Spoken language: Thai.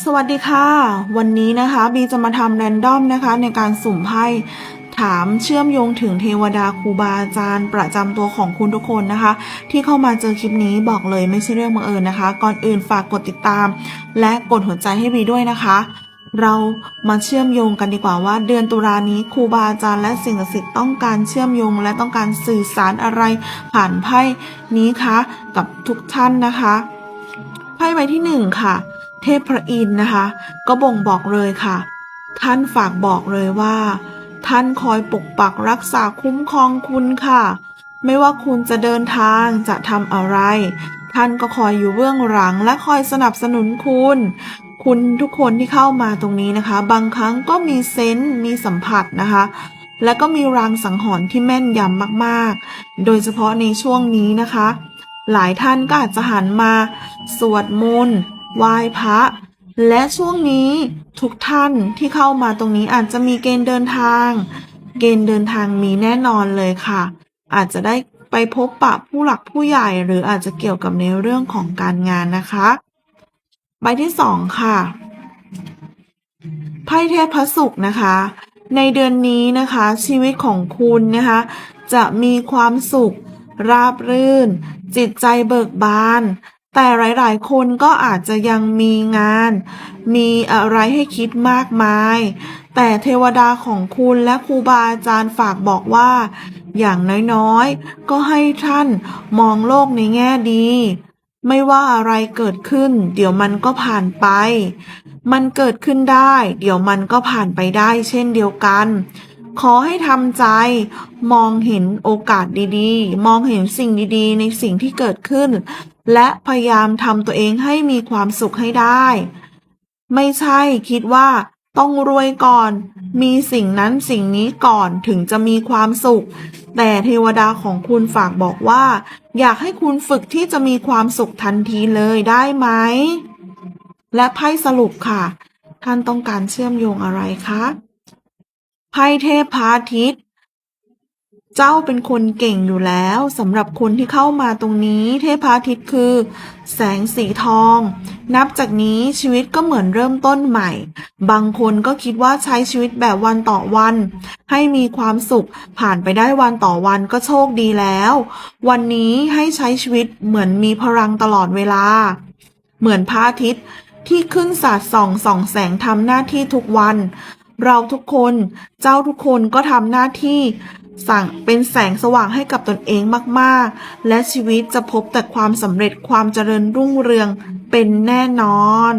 สวัสดีค่ะ วันนี้นะคะบีจะมาทำแรนดอมนะคะในการสุ่มไพ่ถามเชื่อมโยงถึงเทวดาครูบาอาจารย์ ประจำตัวของคุณทุกคนนะคะ ที่เข้ามาเจอคลิปนี้บอกเลยไม่ใช่เรื่องบังเอิญนะคะ ก่อนอื่นฝากกดติดตาม และกดหัวใจให้บีด้วยนะคะ เรามาเชื่อมโยงกันดีกว่าว่า เดือนตุลานี้ครูบาอาจารย์และสิ่งศักดิ์สิทธิ์ต้องการเชื่อมโยง และต้องการสื่อสารอะไรผ่านไพ่นี้คะกับทุกท่านนะคะไพ่ใบที่หนึ่งค่ะ เทพพระอินทร์นะคะ ก็บ่งบอกเลยค่ะ ท่านฝากบอกเลยว่า ท่านคอยปกปักรักษาคุ้มครองคุณค่ะ ไม่ว่าคุณจะเดินทางจะทำอะไร ท่านก็คอยอยู่เบื้องหลังและคอยสนับสนุนคุณ คุณทุกคนที่เข้ามาตรงนี้นะคะ บางครั้งก็มีเซนส์มีสัมผัสนะคะและก็มีรางสังหรณ์ที่แม่นยำมากๆ โดยเฉพาะในช่วงนี้นะคะ หลายท่านก็อาจจะหันมา สวดมนต์ ไหว้พระ และช่วงนี้ทุกท่านที่เข้ามาตรงนี้อาจจะมีเกณฑ์เดินทาง เกณฑ์เดินทางมีแน่นอนเลยค่ะ อาจจะได้ไปพบปะผู้หลักผู้ใหญ่หรืออาจจะเกี่ยวกับในเรื่องของการงานนะคะ ใบที่สองค่ะไพ่เทพพระศุกร์นะคะ ในเดือนนี้นะคะ ชีวิตของคุณนะคะ จะมีความสุข ราบรื่น จิตใจเบิกบาน แต่หลายๆ คนก็อาจจะยังมีงาน มีอะไรให้คิดมากมาย แต่เทวดาของคุณและครูบาอาจารย์ฝากบอกว่า อย่างน้อยๆ ก็ให้ท่านมองโลกในแง่ดี ไม่ว่าอะไรเกิดขึ้น เดี๋ยวมันก็ผ่านไป มันเกิดขึ้นได้ เดี๋ยวมันก็ผ่านไปได้เช่นเดียวกัน ขอให้ทำใจ มองเห็นโอกาสดีๆ มองเห็นสิ่งดีๆ ในสิ่งที่เกิดขึ้น และพยายามทำตัวเองให้มีความสุขให้ได้ ไม่ใช่คิดว่าต้องรวยก่อน มีสิ่งนั้นสิ่งนี้ก่อนถึงจะมีความสุข แต่เทวดาของคุณฝากบอกว่า อยากให้คุณฝึกที่จะมีความสุขทันทีเลยได้ไหม และไพ่สรุปค่ะ ท่านต้องการเชื่อมโยงอะไรคะ ไพ่เทพพาทิตย์เจ้าเป็นคนเก่งอยู่แล้วสำหรับคนที่เข้ามาตรงนี้ เทพพาทิตย์คือ แสงสีทอง นับจากนี้ชีวิตก็เหมือนเริ่มต้นใหม่ บางคนก็คิดว่าใช้ชีวิตแบบวันต่อวัน ให้มีความสุขผ่านไปได้วันต่อวันก็โชคดีแล้ว วันนี้ให้ใช้ชีวิตเหมือนมีพลังตลอดเวลา เหมือนพระอาทิตย์ที่ขึ้นสาดส่องส่องแสงทำหน้าที่ทุกวัน เราทุกคนเจ้าทุกคนก็ทำหน้าที่สั่งเป็นแสงสว่างให้กับตนเองมากๆ และชีวิตจะพบแต่ความสำเร็จความเจริญรุ่งเรืองเป็นแน่นอน